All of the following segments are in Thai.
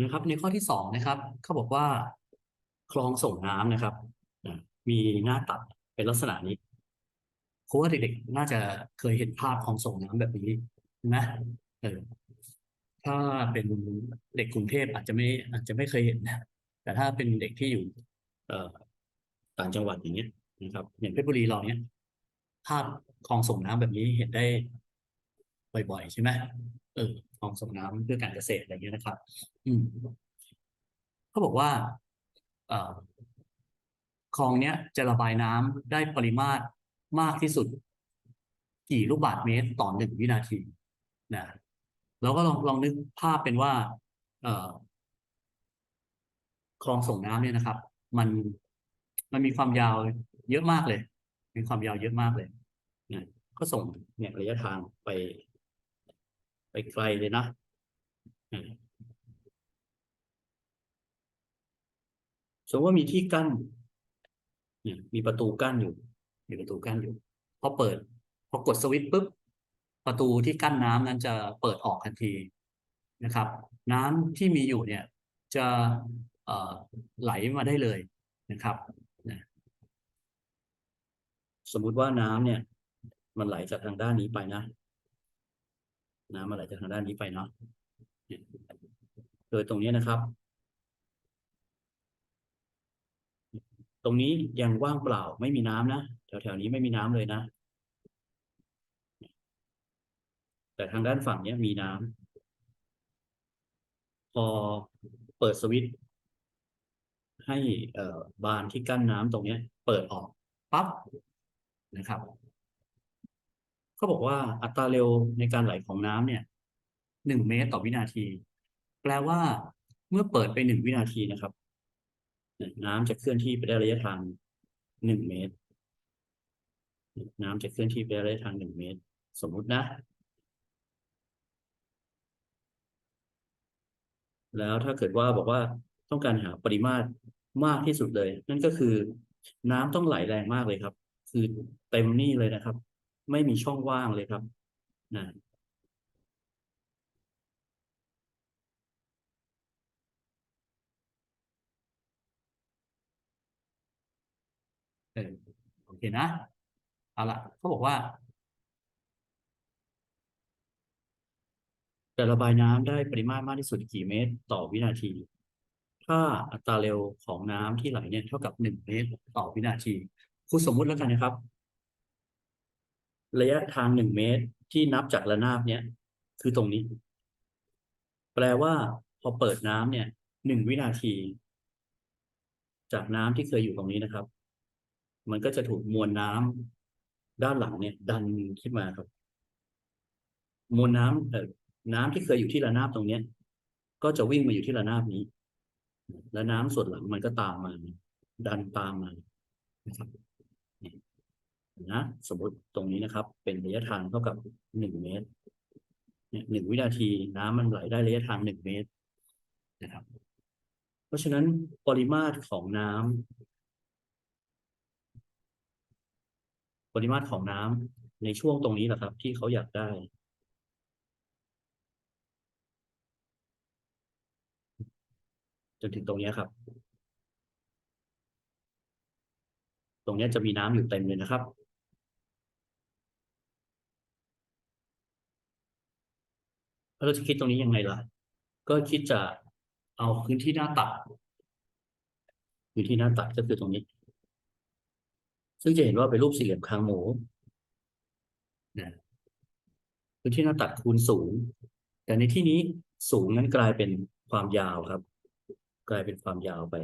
นะครับ ในข้อที่สองนะครับเขาบอกว่า คลองส่งน้ำนะครับมีหน้าตัดเป็นลักษณะนี้เพราะว่าเด็กๆน่าจะเคยเห็นภาพคลองส่งน้ำแบบนี้นะเออถ้าเป็นเด็กกรุงเทพอาจจะไม่อาจจะไม่เคยเห็นนะแต่ถ้าเป็นเด็กที่อยู่ เอ่อต่างจังหวัดอย่างเงี้ยนะครับอย่างเพชรบุรีเราเนี้ยภาพคลองส่งน้ำแบบนี้เห็นได้บ่อยๆใช่ไหมเออ คลองส่งน้ำเพื่อการเกษตรอะไรเงี้ยนะครับ อืมเขาบอกว่าเอ่อคลองเนี้ยจะระบายน้ำได้ปริมาตรมากที่สุด กี่ลูกบาศก์เมตรต่อหนึ่งวินาทีนะแล้วก็ลองลองนึกภาพเป็นว่า เอ่อคลองส่งน้ำเนี่ยนะครับ มันมันมีความยาวเยอะมากเลย มีความยาวเยอะมากเลยนะก็ส่งเนี่ยระยะทางไป ไปไกลเลยนะสมมติว่ามีที่กั้นมีประตูกั้นอยู่ มีประตูกั้นอยู่ พอเปิด พอกดสวิตช์ปุ๊บ ประตูที่กั้นน้ำนั้นจะเปิดออกทันทีนะครับ น้ำที่มีอยู่เนี่ย จะไหลมาได้เลยนะครับ สมมุติว่าน้ำเนี่ย มันไหลจากทางด้านนี้ไปนะ น้ำมันไหลจากทางด้านนี้ไปเนาะโดยตรงนี้นะครับ ตรงนี้ยังว่างเปล่าไม่มีน้ำนะแถวๆนี้ไม่มีน้ำเลยนะ แต่ทางด้านฝั่งเนี้ยมีน้ำพอเปิดสวิตช์ให้เอ่อบานที่กั้นน้ำตรงเนี้ยเปิดออกปั๊บนะครับ เขาบอกว่าอัตราเร็วในการไหลของน้ำเนี่ยหนึ่งเมตรต่อวินาที แปลว่าเมื่อเปิดไปหนึ่งวินาทีนะครับ น้ำจะเคลื่อนที่ไปได้ระยะทางหนึ่งเมตร น้ำจะเคลื่อนที่ไปได้ระยะทางหนึ่งเมตร สมมุตินะ แล้วถ้าเกิดว่าบอกว่าต้องการหาปริมาตรมากที่สุดเลย นั่นก็คือน้ำต้องไหลแรงมากเลยครับ คือเต็มนี่เลยนะครับ ไม่มีช่องว่างเลยครับนะเออโอเคนะ เอาละเขาบอกว่าจะระบายน้ำได้ปริมาตรมากที่สุดกี่เมตรต่อวินาที ถ้าอัตราเร็วของน้ำที่ไหลเนี่ยเท่ากับหนึ่งเมตรต่อวินาทีครูสมมุติแล้วกันนะครับ ระยะทางหนึ่งเมตรที่นับจากระนาบเนี่ย คือตรงนี้ แปลว่า พอเปิดน้ำเนี่ยหนึ่งวินาที จากน้ำที่เคยอยู่ตรงนี้นะครับ มันก็จะถูกมวลน้ำด้านหลังเนี่ย ดันขึ้นมาครับ มวลน้ำเอ่อน้ำที่เคยอยู่ที่ระนาบตรงเนี้ย ก็จะวิ่งมาอยู่ที่ระนาบนี้ แล้วน้ำส่วนหลังมันก็ตามมา ดันตามมานะครับ นะสมมติตรงนี้นะครับ เป็นระยะทางเท่ากับหนึ่งเมตรเนี่ยหนึ่งวินาทีน้ำมันไหลได้ระยะทางหนึ่งเมตรนะครับ เพราะฉะนั้นปริมาตรของน้ำปริมาตรของน้ำในช่วงตรงนี้แหละครับ ที่เขาอยากได้จนถึงตรงนี้ครับ ตรงนี้จะมีน้ำอยู่เต็มเลยนะครับ แล้วเราจะคิดตรงนี้ยังไงล่ะ ก็คิดจะเอาพื้นที่หน้าตัดพื้นที่หน้าตัดก็คือตรงนี้ ซึ่งจะเห็นว่าเป็นรูปสี่เหลี่ยมคางหมูนะพื้นที่หน้าตัดคูณสูง แต่ในที่นี้สูงนั้นกลายเป็นความยาวครับ กลายเป็นความยาวไป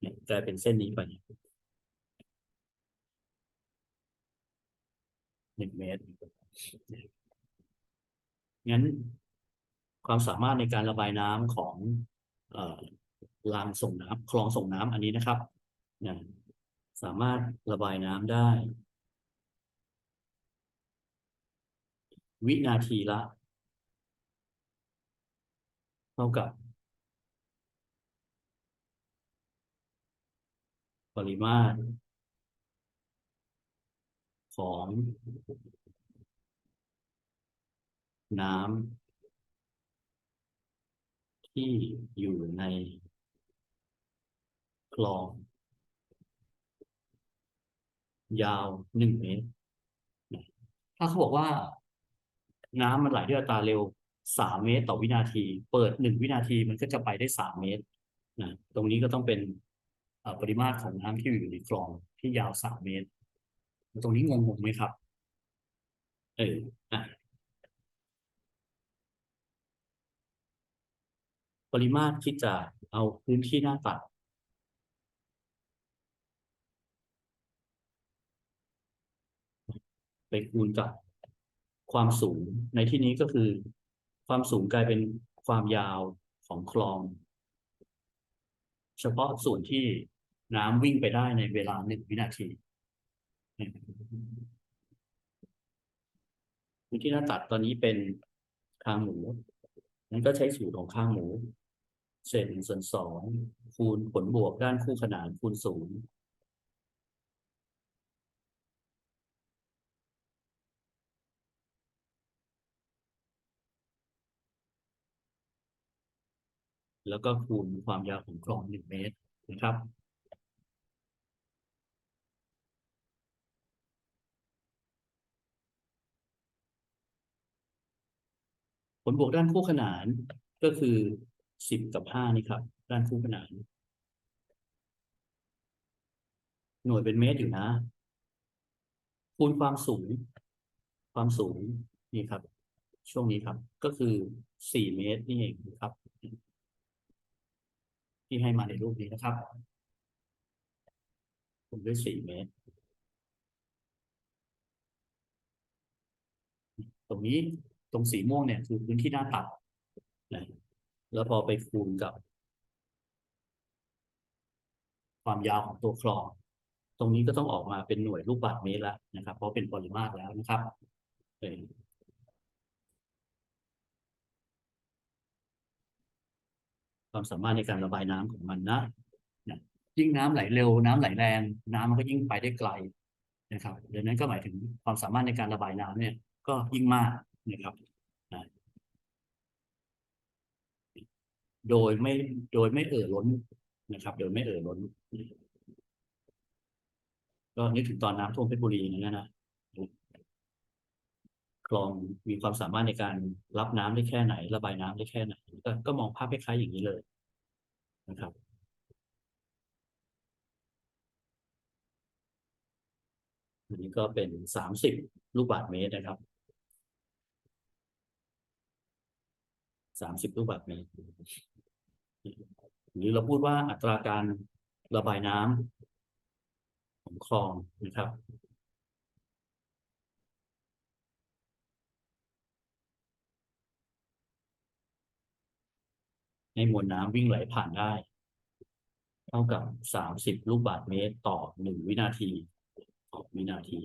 เนี่ยกลายเป็นเส้นนี้ไปหนึ่งเมตรงั้น ความสามารถในการระบายน้ำของรางส่งน้ำคลองส่งน้ำอันนี้นะครับนะสามารถระบายน้ำได้ วินาทีละ เท่ากับ ปริมาตรของน้ำ ที่อยู่ในคลอง ยาวหนึ่งเมตร ถ้าเขาบอกว่า น้ำมันไหลด้วยอัตราเร็วสามเมตรต่อวินาที เปิดหนึ่งวินาทีมันก็จะไปได้สามเมตรนะตรงนี้ก็ต้องเป็นปริมาตรของน้ำที่อยู่ในคลองที่ยาวสามเมตร ตรงนี้งงๆไหมครับ เอออะ ปริมาตรคิดจากเอาพื้นที่หน้าตัด ไปคูณกับความสูงในที่นี้ก็คือ ความสูงกลายเป็นความยาวของคลอง เฉพาะส่วนที่น้ำวิ่งไปได้ในเวลาหนึ่งวินาทีพื้นที่หน้าตัดตอนนี้เป็นคางหมู นั้นก็ใช้สูตรของข้างหมู เศษหนึ่งส่วนสองคูณผลบวกด้านคู่ขนานคูณศูนย์แล้วก็คูณความยาวของคลองหนึ่งเมตรนะครับ ลบวกด้านคู่ขนานก็คือสิบกับห้านี่ครับ ด้านคู่ขนาน หน่วยเป็นเมตรอยู่นะ คูณความสูง ความสูงนี่ครับ ช่วงนี้ครับ ก็คือสี่เมตรนี่เองครับ ที่ให้มาในรูปนี้นะครับคูณด้วยสี่เมตร ตรงนี้ ตรงสีม่วงเนี่ยคือพื้นที่หน้าตัดนะแล้วพอไปคูณกับ ความยาวของตัวคลอง ตรงนี้ก็ต้องออกมาเป็นหน่วยลูกบาศก์เมตรแล้วนะครับ เพราะเป็นปริมาตรแล้วนะครับความสามารถในการระบายน้ำของมันนะนะยิ่งน้ำไหลเร็ว น้ำไหลแรง น้ำมันก็ยิ่งไปได้ไกลนะครับดังนั้นก็หมายถึงความสามารถในการระบายน้ำเนี่ย ก็ยิ่งมาก นะครับนะโดยไม่โดยไม่เอ่อล้นนะครับ โดยไม่เอ่อล้น ก็นึกถึงตอนน้ำท่วมเพชรบุรีนั้นนะคลองมีความสามารถในการรับน้ำได้แค่ไหน ระบายน้ำได้แค่ไหนก็ก็มองภาพคล้ายๆอย่างนี้เลยนะครับ อันนี้ก็เป็นสามสิบลูกบาศก์เมตรนะครับ สามสิบลูกบาศก์เมตรหรือเราพูดว่าอัตราการระบายน้ำของคลองนะครับ ให้มวลน้ำวิ่งไหลผ่านได้ เท่ากับสามสิบลูกบาศก์เมตรต่อหนึ่งวินาทีต่อวินาที